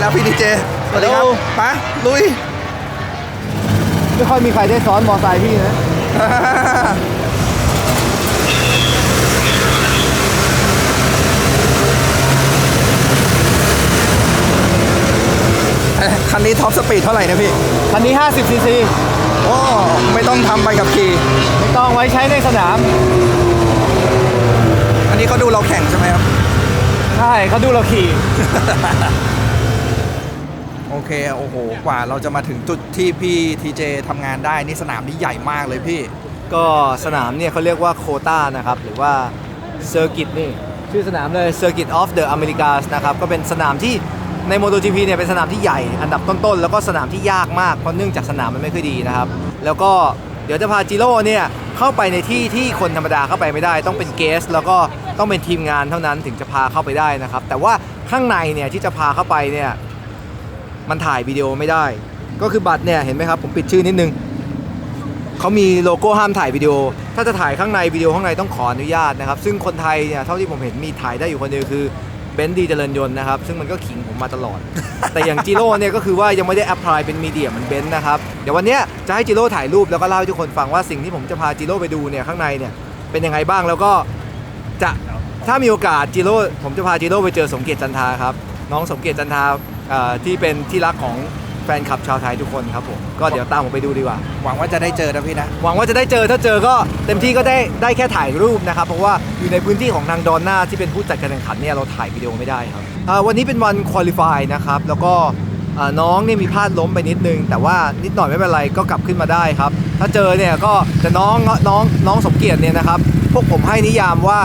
แล้วพี่ดีเจสวัสดีครับ Hello ไปะลุย ไม่ค่อยมีใครได้ซ้อนมอไซค์พี่นะเอ๊ะคันนี้ท็อปสปีดเท่าไหร่นะพี่ คันนี้ 50ซีซี โอ้ ไม่ต้องทำใบกับขี่ ไม่ต้องไว้ใช้ในสนาม อันนี้เขาดูเราแข่งใช่ไหมครับ ใช่เขาดูเราขี่โอ เคโอ้โหกว่าเราจะมาถึงจุดที่พี่ทีเจทำงานได้นี่สนามนี้ใหญ่มากเลยพี่ ก็สนามเนี่ยเขาเรียกว่าโคตานะครับหรือว่าเซอร์กิตนี่ชื่อสนามเลย Circuit of the Americas นะครับก็เป็นสนามที่ใน MotoGP เนี่ยเป็นสนามที่ใหญ่อันดับต้นๆ แล้วก็สนามที่ยากมากเพราะเนื่องจากสนามมันไม่ค่อยดีนะครับ แล้วก็เดี๋ยวจะพาจิโร่เนี่ยเข้าไปในที่ที่คนธรรมดาเข้าไปไม่ได้ ต้องเป็นเกส แล้วก็ต้องเป็นทีมงานเท่านั้นถึงจะพาเข้าไปได้นะครับ แต่ว่าข้างในเนี่ยที่จะพาเข้าไปเนี่ย มันถ่ายวิดีโอไม่ได้ ก็คือบัตรเนี่ยเห็นไหมครับผมปิดชื่อนิดนึงเขามีโลโก้ห้ามถ่ายวิดีโอ ถ้าจะถ่ายข้างในวิดีโอข้างในต้องขออนุญาตนะครับ ซึ่งคนไทยเนี่ยเท่าที่ผมเห็นมีถ่ายได้อยู่คนเดียวคือเบนซ์ดีเจริญยนต์นะครับ ซึ่งมันก็ขิงผมมาตลอด แต่อย่างจิโร่เนี่ยก็คือว่ายังไม่ได้แอพพลายเป็นมีเดียเหมือนเบนซ์นะครับ เดี๋ยววันเนี้ยจะให้จิโร่ถ่ายรูปแล้วก็เล่าให้ทุกคนฟังว่าสิ่งที่ผมจะพาจิโร่ไปดูเนี่ยข้างในเนี่ยเป็นยังไงบ้างแล้วก็จะถ้ามีโอกาสจิโร่ผมจะพาจิโร่ไปเจอสมเกียรติจันทาครับน้องสมเกียรติจันทา ที่เป็นที่รักของแฟนคลับชาวไทยทุกคนครับผมก็เดี๋ยวตามผมไปดูดีกว่า หวังว่าจะได้เจอนะพี่นะ หวังว่าจะได้เจอถ้าเจอก็เต็มที่ก็ได้ได้แค่ถ่ายรูปนะครับ เพราะว่าอยู่ในพื้นที่ของทางดอนน่าที่เป็นผู้จัดการแข่งขันเนี่ยเราถ่ายวิดีโอไม่ได้ครับอ่าวันนี้เป็นวันคุริฟายนะครับ แล้วก็อ่าน้องเนี่ยมีพลาดล้มไปนิดนึง แต่ว่านิดหน่อยไม่เป็นไรก็กลับขึ้นมาได้ครับ ถ้าเจอเนี่ยก็แต่น้องน้องน้องสมเกียรติเนี่ยนะครับพวกผมให้นิยามว่า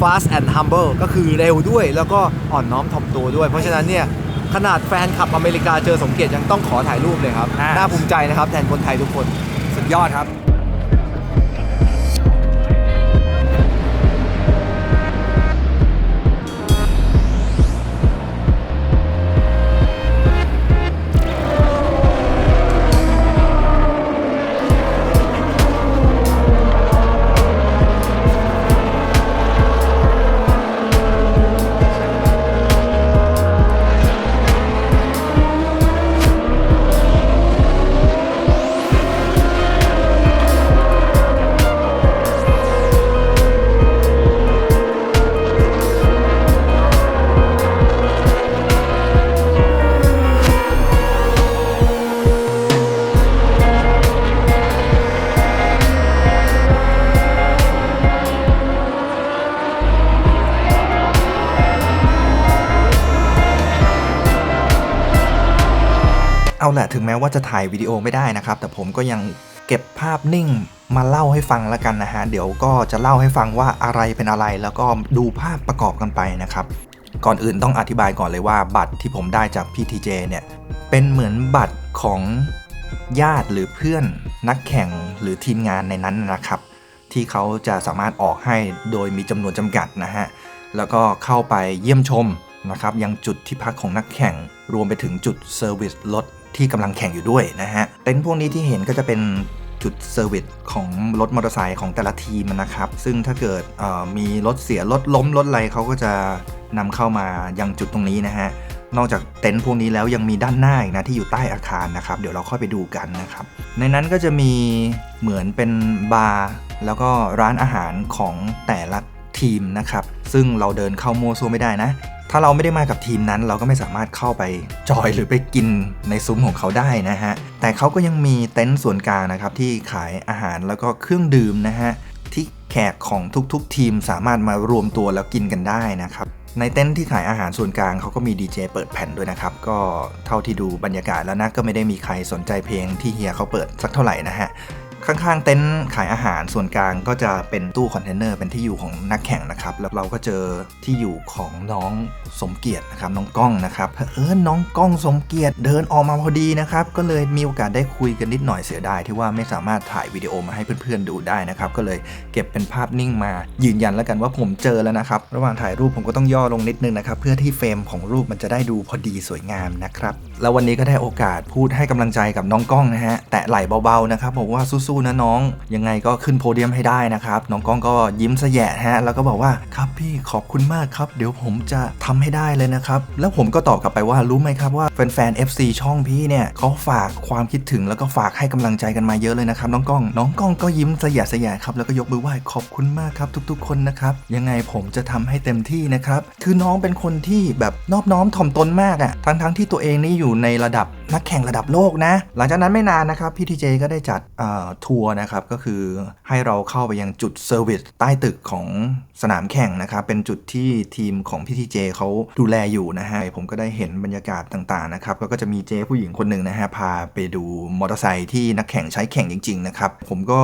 fast and humble ก็คือเร็วด้วย แล้วก็อ่อนน้อมถ่อมตัวด้วย เพราะฉะนั้นเนี่ย ขนาดแฟนคลับอเมริกาเจอสมเกียรติยังต้องขอถ่ายรูปเลยครับ อ่า น่าภูมิใจนะครับแทนคนไทยทุกคน สุดยอดครับ เอาแหละถึงแม้ว่าจะถ่ายวิดีโอไม่ได้นะครับ แต่ผมก็ยังเก็บภาพนิ่งมาเล่าให้ฟังแล้วกันนะฮะ เดี๋ยวก็จะเล่าให้ฟังว่าอะไรเป็นอะไร แล้วก็ดูภาพประกอบกันไปนะครับ ก่อนอื่นต้องอธิบายก่อนเลยว่าบัตรที่ผมได้จากพี่ทีเจเนี่ย เป็นเหมือนบัตรของญาติหรือเพื่อนนักแข่งหรือทีมงานในนั้นนะครับ ที่เขาจะสามารถออกให้โดยมีจำนวนจำกัดนะฮะ แล้วก็เข้าไปเยี่ยมชมนะครับยังจุดที่พักของนักแข่งรวมไปถึงจุดเซอร์วิสรถ ที่กำลังแข่งอยู่ด้วยนะฮะเต็นท์พวกนี้ที่เห็นก็จะเป็นจุดเซอร์วิสของรถมอเตอร์ไซค์ของแต่ละทีมนะครับ ซึ่งถ้าเกิดมีรถเสียรถล้มรถอะไรเขาก็จะนำเข้ามายังจุดตรงนี้นะฮะนอกจากเต็นท์พวกนี้แล้วยังมีด้านหน้าอีกนะที่อยู่ใต้อาคารนะครับ เดี๋ยวเราค่อยไปดูกันนะครับ ในนั้นก็จะมีเหมือนเป็นบาร์แล้วก็ร้านอาหารของแต่ละทีมนะครับ ซึ่งเราเดินเข้ามัวซัวไม่ได้นะ ถ้าเราไม่ได้มากับทีมนั้น เราก็ไม่สามารถเข้าไปจอยหรือไปกินในซุ้มของเขาได้นะฮะ แต่เขาก็ยังมีเต็นท์ส่วนกลางนะครับ ที่ขายอาหารแล้วก็เครื่องดื่มนะฮะ ที่แขกของทุกๆ ทีมสามารถมารวมตัวแล้วกินกันได้นะครับในเต็นท์ที่ขายอาหารส่วนกลางเขาก็มีดีเจเปิดแผ่นด้วยนะครับ ก็เท่าที่ดูบรรยากาศแล้วนะก็ไม่ได้มีใครสนใจเพลงที่เฮียเขาเปิดสักเท่าไหร่นะฮะ ข้างๆ เต็นท์ขายอาหารส่วนกลางก็จะเป็นตู้คอนเทนเนอร์เป็นที่อยู่ของนักแข่งนะครับ แล้วเราก็เจอที่อยู่ของน้องสมเกียรตินะครับน้องก้องนะครับเผอิญน้องก้องสมเกียรติเดินออกมาพอดีนะครับ ก็เลยมีโอกาสได้คุยกันนิดหน่อยเสียดายที่ว่าไม่สามารถถ่ายวิดีโอมาให้เพื่อนๆดูได้นะครับ ก็เลยเก็บเป็นภาพนิ่งมา ยืนยันแล้วกันว่าผมเจอแล้วนะครับ ระหว่างถ่ายรูปผมก็ต้องย่อลงนิดนึงนะครับ เพื่อที่เฟรมของรูปมันจะได้ดูพอดีสวยงามนะครับแล้ววันนี้ก็ได้โอกาสพูดให้กำลังใจกับน้องก้องนะฮะแตะไหล่เบาๆนะครับบอกว่าสู้สู้ๆนะน้อง ยังไงก็ขึ้นโพเดียมให้ได้นะครับ น้องก้องก็ยิ้มสแยะฮะ แล้วก็บอกว่าครับพี่ขอบคุณมากครับ เดี๋ยวผมจะทำให้ได้เลยนะครับ แล้วผมก็ตอบกลับไปว่ารู้ไหมครับว่าแฟนๆ FC ช่องพี่เนี่ยเขาฝากความคิดถึงแล้วก็ฝากให้กำลังใจกันมาเยอะเลยนะครับน้องก้อง น้องก้องก็ยิ้มสะแยะสยะครับแล้วก็ยกมือไหว้ขอบคุณมากครับทุก ๆ คนนะครับยังไงผมจะทำให้เต็มที่นะครับคือน้องเป็นคนที่แบบนอบน้อมถ่อมตนมากอะ่ะทั้งๆที่ตัวเองนี่อยู่ในระดับนักแข่งระดับโลกนะ หลังจากนั้นไม่นานนะครับพี่ทีเจก็ได้จัดทัวร์นะครับก็คือให้เราเข้าไปยังจุดเซอร์วิสใต้ตึกของสนามแข่งนะครับ เป็นจุดที่ทีมของพี่ทีเจเขาดูแลอยู่นะฮะผมก็ได้เห็นบรรยากาศต่างๆนะครับแล้วก็จะมีเจผู้หญิงคนหนึ่งนะฮะพาไปดูมอเตอร์ไซค์ที่นักแข่งใช้แข่งจริงๆนะครับผมก็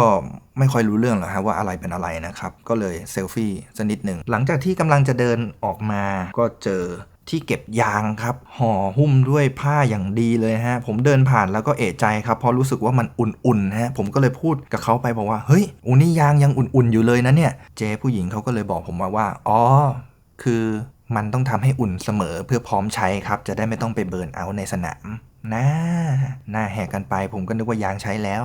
ไม่ค่อยรู้เรื่องหรอกฮะว่าอะไรเป็นอะไรนะครับ ก็เลยเซลฟี่สักนิดหนึ่งหลังจากที่กำลังจะเดินออกมาก็เจอ ที่เก็บยางครับ ห่อหุ้มด้วยผ้าอย่างดีเลยฮะ ผมเดินผ่านแล้วก็เอะใจครับ เพราะรู้สึกว่ามันอุ่นๆฮะ ผมก็เลยพูดกับเขาไปบอกว่า เฮ้ยอูนี่ยางยังอุ่นๆอยู่เลยนะเนี่ย เจ๊ผู้หญิงเขาก็เลยบอกผมมาว่า อ๋อ คือมันต้องทำให้อุ่นเสมอเพื่อพร้อมใช้ครับ จะได้ไม่ต้องไปเบิร์นเอาในสนามนะหน้าแหกกันไป ผมก็นึกว่ายางใช้แล้ว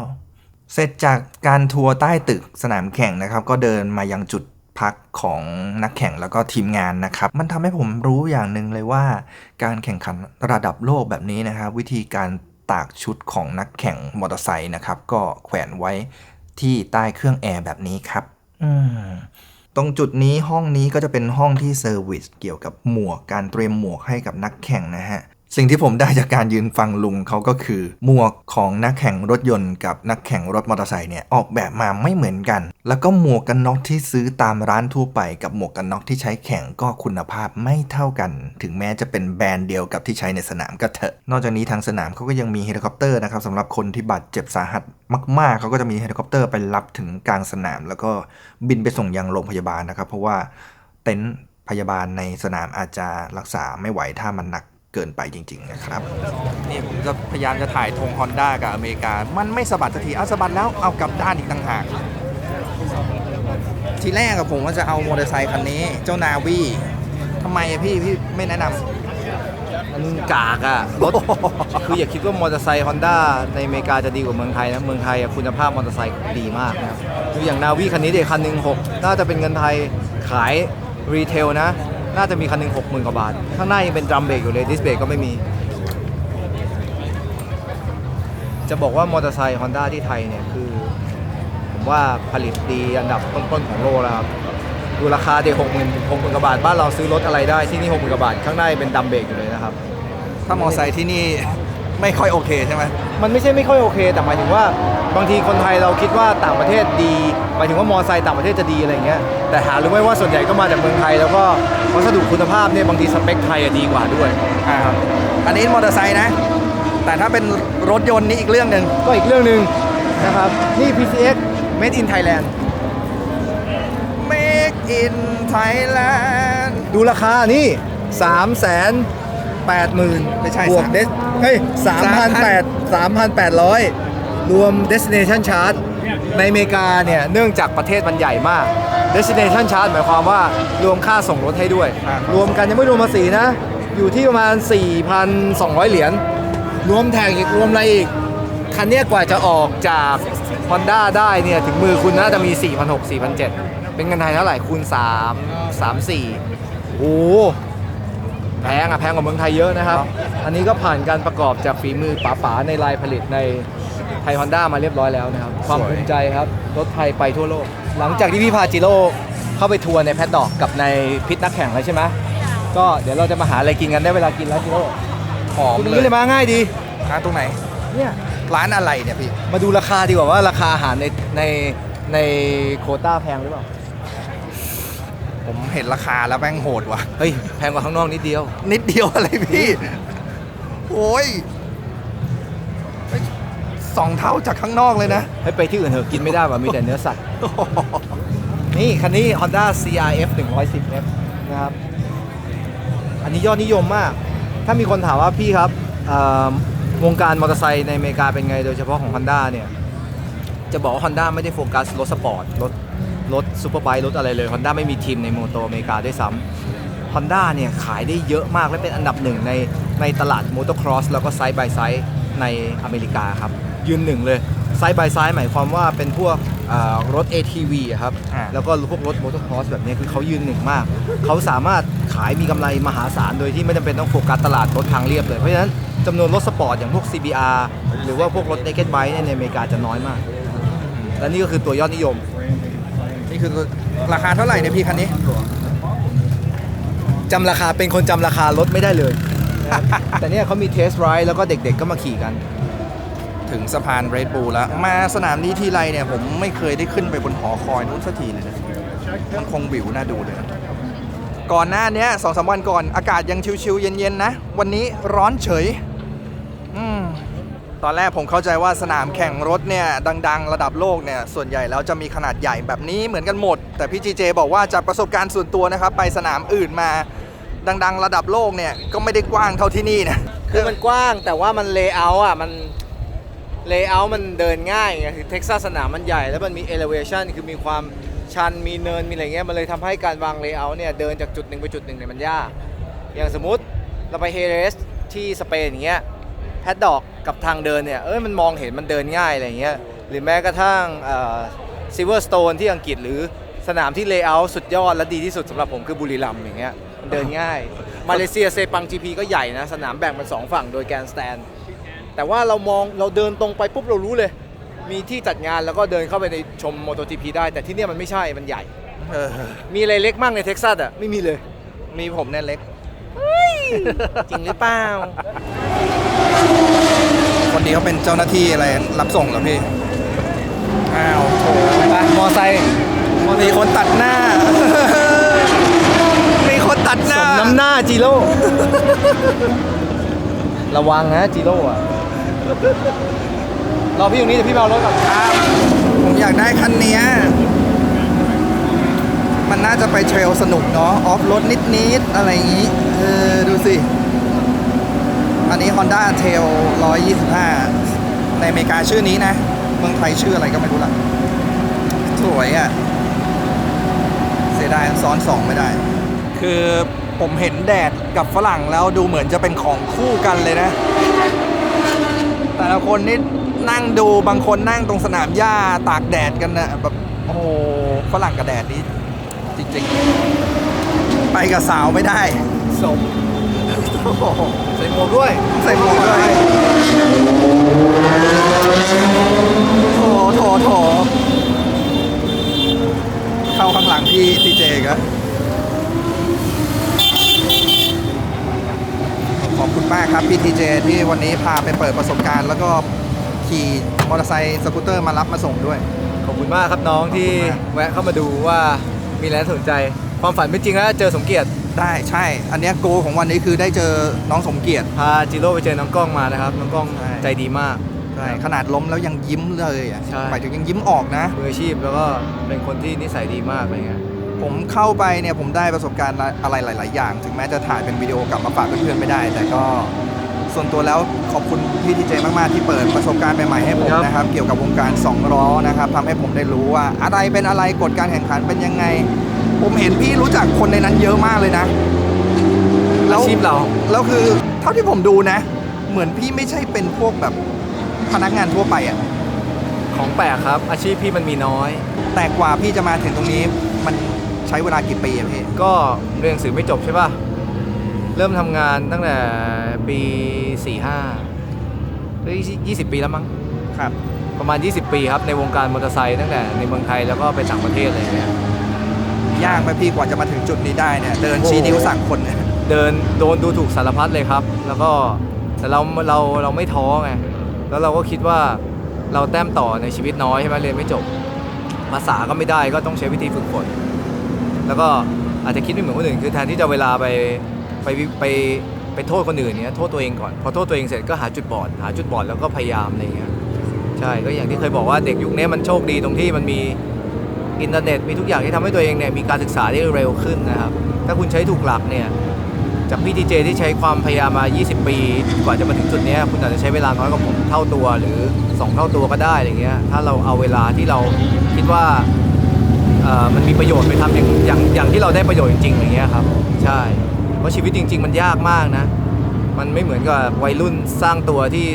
เสร็จจากการทัวร์ใต้ตึกสนามแข่งนะครับ ก็เดินมายังจุด พักของนักแข่งแล้วก็ทีมงานนะครับ มันทำให้ผมรู้อย่างหนึ่งเลยว่า การแข่งขันระดับโลกแบบนี้นะครับ วิธีการตากชุดของนักแข่งมอเตอร์ไซค์นะครับ ก็แขวนไว้ที่ใต้เครื่องแอร์แบบนี้ครับ อืมตรงจุดนี้ห้องนี้ก็จะเป็นห้องที่เซอร์วิสเกี่ยวกับหมวกการเตรียมหมวกให้กับนักแข่งนะฮะ สิ่งที่ผมได้จากการยืนฟังลุงเขาก็คือ หมวกของนักแข่งรถยนต์กับนักแข่งรถมอเตอร์ไซค์เนี่ยออกแบบมาไม่เหมือนกัน แล้วก็หมวกกันน็อกที่ซื้อตามร้านทั่วไป กับหมวกกันน็อกที่ใช้แข่งก็คุณภาพไม่เท่ากัน ถึงแม้จะเป็นแบรนด์เดียวกับที่ใช้ในสนามก็เถอะ นอกจากนี้ทางสนามเขาก็ยังมีเฮลิคอปเตอร์นะครับสำหรับคนที่บาดเจ็บสาหัสมาก ๆ เขาก็จะมีเฮลิคอปเตอร์ไปรับถึงกลางสนาม แล้วก็บินไปส่งยังโรงพยาบาลนะครับ เพราะว่าเต็นท์พยาบาลในสนามอาจจะรักษาไม่ไหวถ้ามันหนัก เกินไปจริง ๆ นะครับ นี่ผมจะพยายามจะถ่ายธงฮอนด้ากับอเมริกา มันไม่สะบัดสักทีเอาสะบัดแล้วเอากลับด้านอีกต่างหาก ทีแรกกับผมว่าจะเอามอเตอร์ไซค์คันนี้ เจ้านาวีทำไมอะพี่พี่ไม่แนะนำมันกากอะรถ คืออย่าคิดว่ามอเตอร์ไซค์ฮอนด้าในอเมริกาจะดีกว่าเมืองไทยนะ เมืองไทยอะคุณภาพมอเตอร์ไซค์ดีมากนะครับคืออย่างนาวีคันนี้เด็กคันหนึ่งหกน่าจะเป็นเงินไทยขายรีเทลนะ น่าจะมีคันหนึ่งหกหมื่นกว่าบาท ข้างหน้ายังเป็นดรัมเบรกอยู่เลยดิสเบรกก็ไม่มี จะบอกว่ามอเตอร์ไซค์ฮอนด้าที่ไทยเนี่ยคือ ผมว่าผลิตดีอันดับต้นๆของโลกแล้วครับดูราคาเด็กหกหมื่นหกหมื่นกว่าบาท บ้านเราซื้อรถอะไรได้ที่นี่หกหมื่นกว่าบาท ข้างหน้าเป็นดัมเบรกอยู่เลยนะครับ ถ้ามอเตอร์ไซค์ที่นี่ไม่ค่อยโอเคใช่ไหมมันไม่ใช่ไม่ค่อยโอเค แต่หมายถึงว่าบางทีคนไทยเราคิดว่าต่างประเทศดีหมายถึงว่ามอไซค์ต่างประเทศจะดีอะไรเงี้ยแต่หารู้ไหมว่าส่วนใหญ่ก็มาจากเมืองไทยแล้วก็ วัสดุคุณภาพเนี่ยบางทีสเปคไทยอะดีกว่าด้วย อ่าอันนี้มอเตอร์ไซค์นะ แต่ถ้าเป็นรถยนต์นี่อีกเรื่องหนึ่งก็อีกเรื่องหนึ่งนะครับนี่ PCX Made in Thailand Make in Thailand ดูราคานี่3 8 0 0 0 0ไม่ใช่บวกสามเดสเฮ้ย3,800 3,800 รวม destination charge ในอเมริกาเนี่ย เนื่องจากประเทศมันใหญ่มาก destination charge หมายความว่ารวมค่าส่งรถให้ด้วย ครับ รวมกันยังไม่รวมภาษีนะ อยู่ที่ประมาณ 4,200 เหรียญรวมแท็กอีกรวมอะไรอีก คันเนี้ยกว่าจะออกจาก Honda ได้เนี่ยถึงมือคุณน่าจะมี 4,600 4,700 เป็นเงินไทยเท่าไหร่คูณ 3 3 4 โอ้โหแพงอะแพงกว่าเมืองไทยเยอะนะครับ อันนี้ก็ผ่านการประกอบจากฝีมือป๋าๆในลายผลิตใน ไทยฮอนด้ามาเรียบร้อยแล้วนะครับ ความภูมิใจครับ รถไทยไปทั่วโลก หลังจากที่พี่พาจิโร่เข้าไปทัวร์ในแพดดอกกับในพิษนักแข่งแล้วใช่ไหมก็เดี๋ยวเราจะมาหาอะไรกินกันได้เวลากินแล้วจิโร่หอมคุณเลนี่ยเลยมาง่ายดีอะตรงไหนเนี่ยร้านอะไรเนี่ยพี่ มาดูราคาดีกว่าว่าราคาอาหารในในในโควต้าแพงหรือเปล่า ผมเห็นราคาแล้วแม่งโหดว่ะ เฮ้ย แพงกว่าข้างนอกนิดเดียว นิดเดียวอะไรพี่ โอ้ย องเท่าจากข้างนอกเลยนะ ให้ไปที่อื่นเถอะกินไม่ได้ว่ะมีแต่เนื้อสัตว์ นี่คันนี้ Honda CRF 110F นะครับ อันนี้ยอดนิยมมาก ถ้ามีคนถามว่าพี่ครับวงการมอเตอร์ไซค์ในอเมริกาเป็นไงโดยเฉพาะของ Honda เนี่ย จะบอกว่า Honda ไม่ได้โฟกัสรถสปอร์ต รถรถซูเปอร์ไบค์รถอะไรเลย Honda ไม่มีทีมในมอเตอร์อเมริกาด้วยซ้ำ Honda เนี่ยขายได้เยอะมากและเป็นอันดับหนึ่งในในตลาดมอเตอร์ครอสแล้วก็ไซ e ์บายไซ e ในอเมริกาครับ ยืนหนึ่งเลยไซด์บายไซด์หมายความว่าเป็นพวกอ่ารถ ATV อะครับอ่าแล้วก็พวกรถมอเตอร์คอร์สแบบนี้คือเขายืนหนึ่งมาก เขาสามารถขายมีกำไรมหาศาลโดยที่ไม่จำเป็นต้องโฟกัสตลาดรถทางเรียบเลย เพราะฉะนั้นจำนวนรถสปอร์ตอย่างพวก CBR หรือว่าพวกรถ naked bike เนี่ยในอเมริกาจะน้อยมาก และนี่ก็คือตัวยอดนิยม นี่คือราคาเท่าไหร่เนี่ยพี่คันนี้จำราคาเป็นคนจำราคารถไม่ได้เลยนะครับแต่เนี่ยเขามีเทสไรด์แล้วก็เด็กๆก็มาขี่กัน ถึงสะพานเรดบูลแล้ว มาสนามนี้ทีไรเนี่ย ผมไม่เคยได้ขึ้นไปบนหอคอยนู้นสักทีเลยนะมันคงวิวน่าดูเลยนะก่อนหน้านี้สองสามวันก่อนอากาศยังชิวๆเย็นๆนะ วันนี้ร้อนเฉยอตอนแรกผมเข้าใจว่าสนามแข่งรถเนี่ย ดัง ๆ ระดับโลกเนี่ย ส่วนใหญ่แล้วจะมีขนาดใหญ่แบบนี้เหมือนกันหมด แต่พี่จีเจบอกว่าจากประสบการณ์ส่วนตัวนะครับ ไปสนามอื่นมาดัง ๆ ระดับโลกเนี่ย ก็ไม่ได้กว้างเท่าที่นี่นะคือมันกว้างแต่ว่ามันเลเยอร์อะมัน เลเยอร์มันเดินง่ายไงคือเท็กซัสสนามมันใหญ่แล้วมันมี elevation คือมีความชันมีเนินมีอะไรเงี้ยมันเลยทำให้การวางเลเยอร์เนี่ยเดินจากจุดหนึ่งไปจุดหนึ่งเนี่ยมันยากอย่างสมมติเราไปเฮเรสที่สเปนอย่างเงี้ยแพดดอกกับทางเดินเนี่ยเอ้ยมันมองเห็นมันเดินง่ายอะไรเงี้ยหรือแม้กระทั่งซิเวอร์สโตนที่อังกฤษหรือสนามที่เลเยอร์สุดยอดและดีที่สุดสำหรับผมคือบุรีรัมย์อย่างเงี้ยมันเดินง่าย มาเลเซียเซปัง GP ก็ใหญ่นะ สนามแบ่งเป็นสองฝั่งโดยแกนสแตน แต่ว่าเรามองเราเดินตรงไปปุ๊บเรารู้เลย มีที่จัดงานแล้วก็เดินเข้าไปในชม MotoGP ได้ แต่ที่เนี่ยมันไม่ใช่มันใหญ่ เออมีอะไรเล็กมั่งในเท็กซัสอะไม่มีเลย มีผมเนี่ยเล็ก จริงหรือเปล่า คนนี้เขาเป็นเจ้าหน้าที่อะไรรับส่งเหรอพี่ อ้าวโถไปมอไซค์มอไซมีค์คนตัดหน้า มีคนตัดหสน้ามน้ำหน้าจิโร่ ระวังนะจิโร่อะ รอพี่ตรงนี้เดี๋ยวพี่มาเอารถก่อนครับผมอยากได้คันเนี้ยมันน่าจะไปเทรลสนุกเนาะออฟรถนิด ๆ อะไรอย่างงี้ เออ ดูสิ อันนี้ Honda Trail 125 ในอเมริกาชื่อนี้นะ เมืองไทยชื่ออะไรก็ไม่รู้ละสวยอะ่ะ เสียดายซ้อนสองไม่ได้ คือผมเห็นแดดกับฝรั่งแล้วดูเหมือนจะเป็นของคู่กันเลยนะ แต่ละคนนี่นั่งดูบางคนนั่งตรงสนามหญ้าตากแดดกันนะแบบโอ้โหฝรั่งกับแดดนี่จริงๆ ไปกับสาวไม่ได้สมใส่หมวกด้วย ใส่หมวกด้วยโถโถโถเข้าข้างหลังพี่ทีเจก็ขอบคุณ มากครับพี่ทีเจที่วันนี้พาไปเปิดประสบการณ์ แล้วก็ขี่มอเตอร์ไซค์สกูตเตอร์มารับมาส่งด้วย ขอบคุณมากครับน้องที่ขอบคุณมากแวะเข้ามาดูว่ามีอะไรน่าสนใจ ความฝันเป็นจริงแล้วเจอสมเกียรติได้ใช่ อันเนี้ยโกของวันนี้คือได้เจอน้องสมเกียรติพาจิโร่ไปเจอน้องกล้องมานะครับน้องกล้องใช่ ใจดีมาก ใช่ขนาดล้มแล้วยังยิ้มเลยอะใช่ หมายถึงยังยิ้มออกนะ มืออาชีพแล้วก็เป็นคนที่นิสัยดีมากอะไรเงี้ย ผมเข้าไปเนี่ยผมได้ประสบการณ์อะไรหลาย ๆ อย่าง ถึงแม้จะถ่ายเป็นวิดีโอกลับมาฝากเพื่อนๆไม่ได้ แต่ก็ส่วนตัวแล้วขอบคุณพี่ทีเจมากๆที่เปิดประสบการณ์ใหม่ๆให้ผมครับนะครับ เกี่ยวกับวงการสองล้อนะครับทำให้ผมได้รู้ว่า อะไรเป็นอะไรกฎการแข่งขันเป็นยังไง ผมเห็นพี่รู้จักคนในนั้นเยอะมากเลยนะอาชีพเราแล้วคือเท่าที่ผมดูนะ เหมือนพี่ไม่ใช่เป็นพวกแบบพนักงานทั่วไปอะของแปลกครับ อาชีพพี่มันมีน้อย แต่กว่าพี่จะมาถึงตรงนี้มัน ใช้เวลากี่ปีอะพี่ก็เรียนหนังสือไม่จบใช่ป่ะ เริ่มทำงานตั้งแต่ปี45เฮ้ย20 ปีแล้วมั้ง ครับ ประมาณ 20 ปีครับ ในวงการมอเตอร์ไซค์ตั้งแต่ในเมืองไทยแล้วก็ไปต่างประเทศอะไรเงี้ย ยากไหมพี่กว่าจะมาถึงจุดนี้ได้เนี่ยเดินชี้นิ้วสั่งคนเนี่ยเดินโดนดูถูกสารพัดเลยครับ แล้วก็แต่เราเราเราไม่ท้อไงแล้วเราก็คิดว่าเราแต้มต่อในชีวิตน้อยใช่ไหมเรียนไม่จบภาษาก็ไม่ได้ก็ต้องใช้วิธีฝึกฝน แล้วก็อาจจะคิดไม่เหมือนคนอื่น คือแทนที่จะเวลาไปไปไปไปโทษคนอื่นเนี้ยโทษตัวเองก่อน พอโทษตัวเองเสร็จก็หาจุดบอด หาจุดบอดแล้วก็พยายามอะไรเงี้ยใช่ก็อย่างที่เคยบอกว่าเด็กยุคนี้มันโชคดีตรงที่มันมีอินเทอร์เน็ตมีทุกอย่างที่ทำให้ตัวเองเนี่ยมีการศึกษาได้เร็วขึ้นนะครับ ถ้าคุณใช้ถูกหลักเนี่ยจากพี่ดีเจที่ใช้ความพยายามมา 20 ปี กว่าจะมาถึงจุดเนี้ยคุณอาจจะใช้เวลาน้อยกว่าผมเท่าตัวหรือ 2 เท่าตัวก็ได้อะไรเงี้ย ถ้าเราเอาเวลาที่เราคิดว่า มันมีประโยชน์ไปทำอย่างอย่างอย่างที่เราได้ประโยชน์จริงๆอย่างเงี้ยครับ ใช่ เพราะชีวิตจริง ๆ มันยากมากนะ มันไม่เหมือนกับวัยรุ่นสร้างตัวที่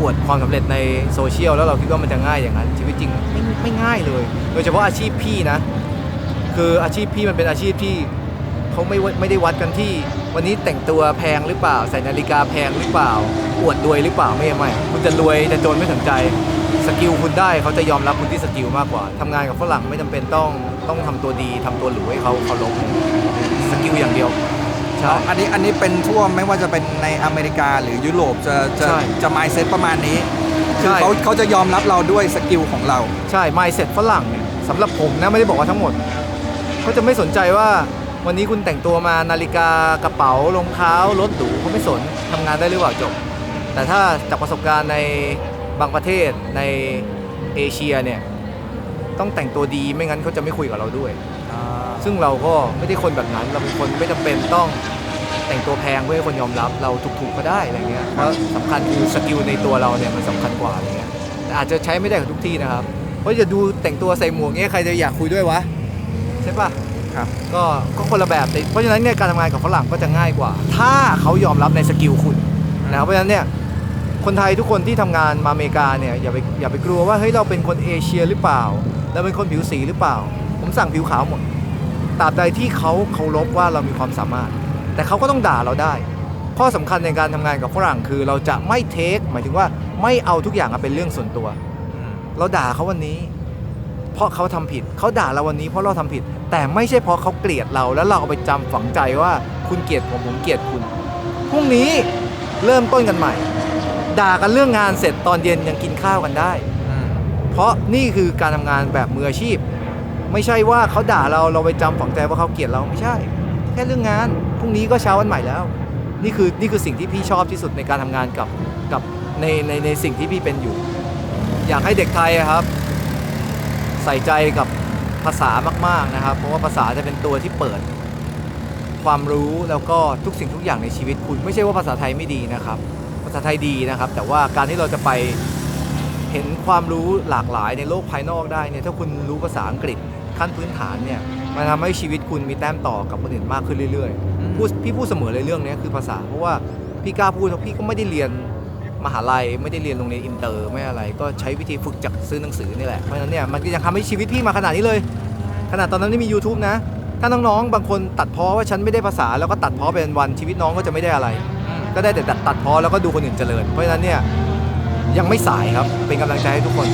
อวดความสำเร็จในโซเชียลแล้วเราคิดว่ามันจะง่ายอย่างนั้น ชีวิตจริงไม่ไม่ง่ายเลย โดยเฉพาะอาชีพพี่นะ คืออาชีพพี่มันเป็นอาชีพที่เขาไม่ไม่ได้วัดกันที่ วันนี้แต่งตัวแพงหรือเปล่าใส่นาฬิกาแพงหรือเปล่า อวดรวยหรือเปล่าไม่ไม่คุณจะรวยจะจนไม่สนใจ สกิลคุณได้เขาจะยอมรับคุณที่สกิลมากกว่าทำงานกับฝรั่งไม่จำเป็นต้องต้องทำตัวดีทำตัวหรูให้เขาเคารพสกิลอย่างเดียวใช่อันนี้อันนี้เป็นทั่วไม่ว่าจะเป็นในอเมริกาหรือยุโรปจะจะใช่จะมายเซ็ตประมาณนี้คือใช่เขาเขาจะยอมรับเราด้วยสกิลของเราใช่ mindset ฝรั่งเนี่ยสำหรับผมนะไม่ได้บอกว่าทั้งหมดเขาจะไม่สนใจว่าวันนี้คุณแต่งตัวมานาฬิกากระเป๋ารองเท้ารถหรูเขาไม่สนทำงานได้หรือเปล่าจบ แต่ถ้าจากประสบการณ์ใน บางประเทศในเอเชียเนี่ยต้องแต่งตัวดีไม่งั้นเขาจะไม่คุยกับเราด้วย ซึ่งเราก็ไม่ได้คนแบบนั้น เราเป็นคนไม่จำเป็นต้องแต่งตัวแพงเพื่อให้คนยอมรับเราถูกๆก็ได้อะไรเงี้ยเพราะสำคัญคือสกิลในตัวเราเนี่ยมันสำคัญกว่าอะไรเงี้ยแต่อาจจะใช้ไม่ได้กับทุกที่นะครับ เพราะจะดูแต่งตัวใส่หมวกเงี้ยใครจะอยากคุยด้วยวะใช่ปะครับก็ก็คนละแบบแต่เพราะฉะนั้นเนี่ยการทำงานกับฝรั่งก็จะง่ายกว่า ถ้าเขายอมรับในสกิลคุณนะครับเพราะฉะนั้นเนี่ย คนไทยทุกคนที่ทำงานมาอเมริกาเนี่ยอย่าไปอย่าไปกลัวว่าเฮ้ยเราเป็นคนเอเชียหรือเปล่าเราเป็นคนผิวสีหรือเปล่า ผมสั่งผิวขาวหมดตราบใดที่เขาเคารพว่าเรามีความสามารถ แต่เขาก็ต้องด่าเราได้ ข้อสำคัญในการทำงานกับฝรั่งคือเราจะไม่เทคหมายถึงว่าไม่เอาทุกอย่างเป็นเรื่องส่วนตัว เราด่าเขาวันนี้ เพราะเขาทำผิดเขาด่าเราวันนี้เพราะเราทำผิด แต่ไม่ใช่เพราะเขาเกลียดเราแล้วเราเอาไปจำฝังใจว่าคุณเกลียดผมผมเกลียดคุณพรุ่งนี้เริ่มต้นกันใหม่ ด่ากันเรื่องงานเสร็จตอนเย็นยังกินข้าวกันได้เพราะนี่คือการทำงานแบบมืออาชีพ ไม่ใช่ว่าเขาด่าเราเราไปจำฝังใจว่าเขาเกลียดเราไม่ใช่ แค่เรื่องงานพรุ่งนี้ก็เช้าวันใหม่แล้ว นี่คือนี่คือสิ่งที่พี่ชอบที่สุดในการทำงานกับกับในในในสิ่งที่พี่เป็นอยู่ อยากให้เด็กไทยอะครับ ใส่ใจกับภาษามาก ๆนะครับ เพราะว่าภาษาจะเป็นตัวที่เปิด ความรู้แล้วก็ทุกสิ่งทุกอย่างในชีวิตคุณ ไม่ใช่ว่าภาษาไทยไม่ดีนะครับภาษาไทยดีนะครับ แต่ว่าการที่เราจะไปเห็นความรู้หลากหลายในโลกภายนอกได้เนี่ยถ้าคุณรู้ภาษาอังกฤษขั้นพื้นฐานเนี่ยมันทำให้ชีวิตคุณมีแต้มต่อกับคนอื่นมากขึ้นเรื่อยอืมๆพูดพี่พูดเสมอเลยเรื่องนี้คือภาษา เพราะว่าพี่กล้าพูดเพราะพี่ก็ไม่ได้เรียนมหาลัยไม่ได้เรียนโรงเรียนอินเตอร์ไม่อะไร ก็ใช้วิธีฝึกจากซื้อหนังสือนี่แหละเพราะฉะนั้นเนี่ยมันก็ยังทำให้ชีวิตพี่มาขนาดนี้เลย ขนาดตอนนั้นไม่มี YouTube นะ ถ้าน้องๆบางคนตัดเพ้อว่าฉันไม่ได้ภาษาแล้วก็ตัดเพ้อเป็นวันชีวิตน้องก็จะไม่ได้อะไร ก็ได้แต่ตัดตัดเพ้อแล้วก็ดูคนอื่นเจริญ เพราะฉะนั้นเนี่ยยังไม่สายครับเป็นกำลังใจให้ทุกคน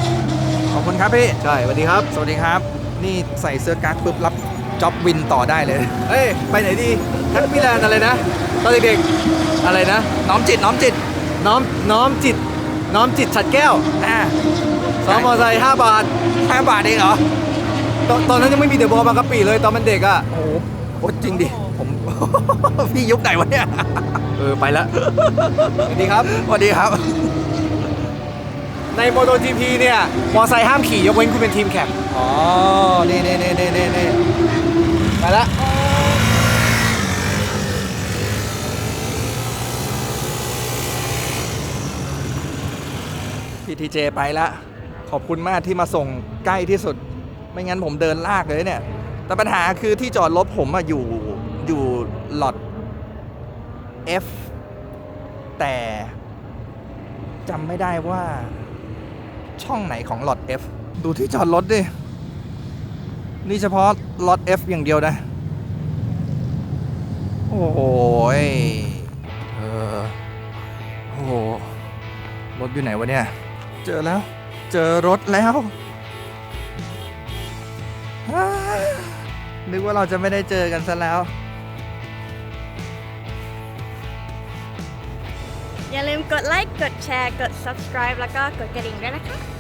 ขอบคุณครับพี่ ใช่สวัสดีครับ สวัสดีครับ นี่ใส่เสื้อกั๊กปุ๊บรับจ็อบวินต่อได้เลย เอ้ยไปไหนดีแฮปปี้แลนด์อะไรนะตอนเด็กๆอะไรนะ น้อมจิตน้อมจิตน้อมน้อมจิต น้อมจิตฉัดแก้วอ่าซ้อมมอเตอร์ไซค์5บาทห้าบาทเองเหรอตอนตอนนั้นยังไม่มีเดอะบอลบางกะปิเลยตอนมันเด็กอะ โอ้โหโอ้จริงดิผม พี่ยุคไหนวะเนี่ย เออ ไปละสวัสดีครับ สวัสดีครับ ในโมโต GP เนี่ย มอเตอร์ไซค์ห้ามขี่ยกเว้นคุณเป็นทีมแข่งอ๋อ นี่นี่นี่นี่นี่นี่ไปละพี่ทีเจไปละขอบคุณมากที่มาส่งใกล้ที่สุด ไม่งั้นผมเดินลากเลยเนี่ย แต่ปัญหาคือที่จอดรถผมอะอยู่ อยู่หลอด F แต่จำไม่ได้ว่าช่องไหนของหลอด F ดูที่จอดรถดิ นี่เฉพาะหลอต F อย่างเดียวนะ โอ้ยเออโอ้รถอยู่ไหนวะเนี่ย เจอแล้ว เจอรถแล้วอ้านึกว่าเราจะไม่ได้เจอกันซะแล้ว อย่าลืมกดไลค์ กดแชร์ กด subscribe แล้วก็กดกระดิ่งด้วยนะคะ